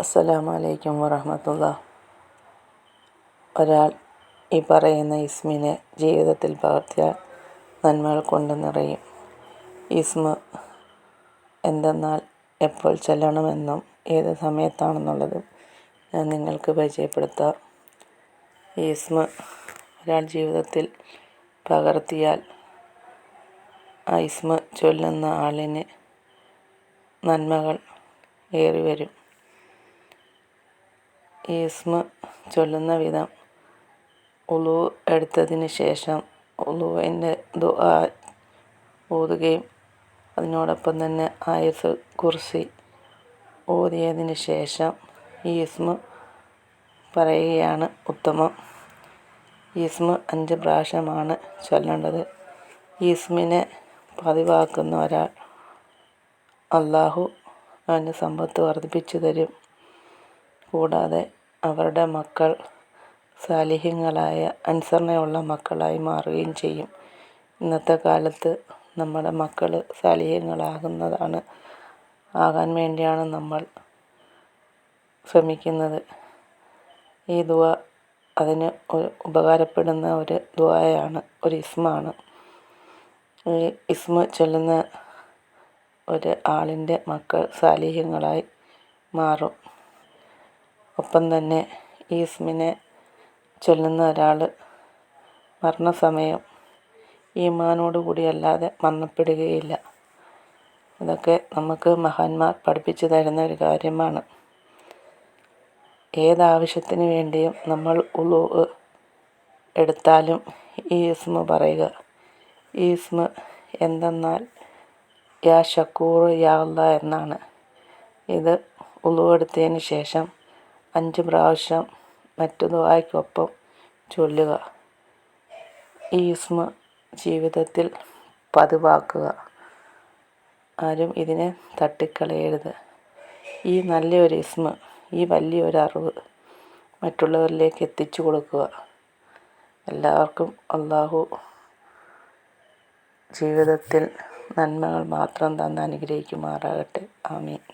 അസ്സലാമു അലൈക്കും വറഹമത്തുള്ള. ഒരാൾ ഈ പറയുന്ന ഇസ്മിനെ ജീവിതത്തിൽ പകർത്തിയാൽ നന്മകൾ കൊണ്ട് നിറയും. ഇസ്മ എന്തെന്നാൽ എപ്പോൾ ചെല്ലണമെന്നും ഏത് സമയത്താണെന്നുള്ളതും ഞാൻ നിങ്ങൾക്ക് പരിചയപ്പെടുത്താം. ഈ ഇസ്മ ഒരാൾ ജീവിതത്തിൽ പകർത്തിയാൽ ആ ഇസ്മ ചൊല്ലുന്ന ആളിന് നന്മകൾ ഏറി വരും ഈ ഇസ്മ ചൊല്ലുന്ന വിധം ഉളു എടുത്തതിന് ശേഷം ഉളുവിന്റെ ദുആ ഓതുകയും അതിനോടൊപ്പം തന്നെ ആയത്ത് കുർസി ഓതിയതിന് ശേഷം ഈസ്മ പറയുകയാണ് ഉത്തമം. ഈസ്മ അഞ്ച് പ്രാവശ്യമാണ് ചൊല്ലേണ്ടത്. ഈസ്മിനെ പതിവാക്കുന്ന ഒരാൾ അള്ളാഹു അവന് സമ്പത്ത് വർദ്ധിപ്പിച്ചു തരും. കൂടാതെ അവരുടെ മക്കൾ സാലിഹ്യങ്ങളായ അനുസരണയുള്ള മക്കളായി മാറുകയും ചെയ്യും. ഇന്നത്തെ കാലത്ത് നമ്മുടെ മക്കൾ സാലിഹ്യങ്ങളാകുന്നതാണ് ആകാൻ വേണ്ടിയാണ് നമ്മൾ ശ്രമിക്കുന്നത്. ഈ ദുആ അതിന് ഉപകാരപ്പെടുന്ന ഒരു ദുആയാണ് ഒരു ഇസ്മാണ്. ഈ ഇസ്മ ചൊല്ലുന്ന ഒരു ആളിന്റെ മക്കൾ സാലിഹ്യങ്ങളായി മാറും. ഒപ്പം തന്നെ ഈസ്മിനെ ചൊല്ലുന്ന ഒരാൾ മരണസമയം ഈമാനോട് കൂടിയല്ലാതെ മരണപ്പെടുകയില്ല. ഇതൊക്കെ നമുക്ക് മഹാന്മാർ പഠിപ്പിച്ചു തരുന്ന ഒരു കാര്യമാണ്. ഏതാവശ്യത്തിന് വേണ്ടിയും നമ്മൾ ഉളു എടുത്താലും ഈ ഇസ്മ പറയുക ഈ ഇസ്മ എന്തെന്നാൽ യാ ഷക്കൂർ യാ എന്നാണ്. ഇത് ഉളു എടുത്തതിന് ശേഷം അഞ്ച് പ്രാവശ്യം മറ്റു ദുആയ്ക്കൊപ്പം ചൊല്ലുക. ഈ ഇസ്മ ജീവിതത്തിൽ പതിവാക്കുക. ആരും ഇതിനെ തട്ടിക്കളയരുത്. ഈ നല്ലൊരു ഇസ്മ ഈ വലിയൊരു അറിവ് മറ്റുള്ളവരിലേക്ക് എത്തിച്ചു കൊടുക്കുക. എല്ലാവർക്കും അള്ളാഹു ജീവിതത്തിൽ നന്മകൾ മാത്രം തന്ന് അനുഗ്രഹിക്കുമാറാകട്ടെ. ആമീൻ.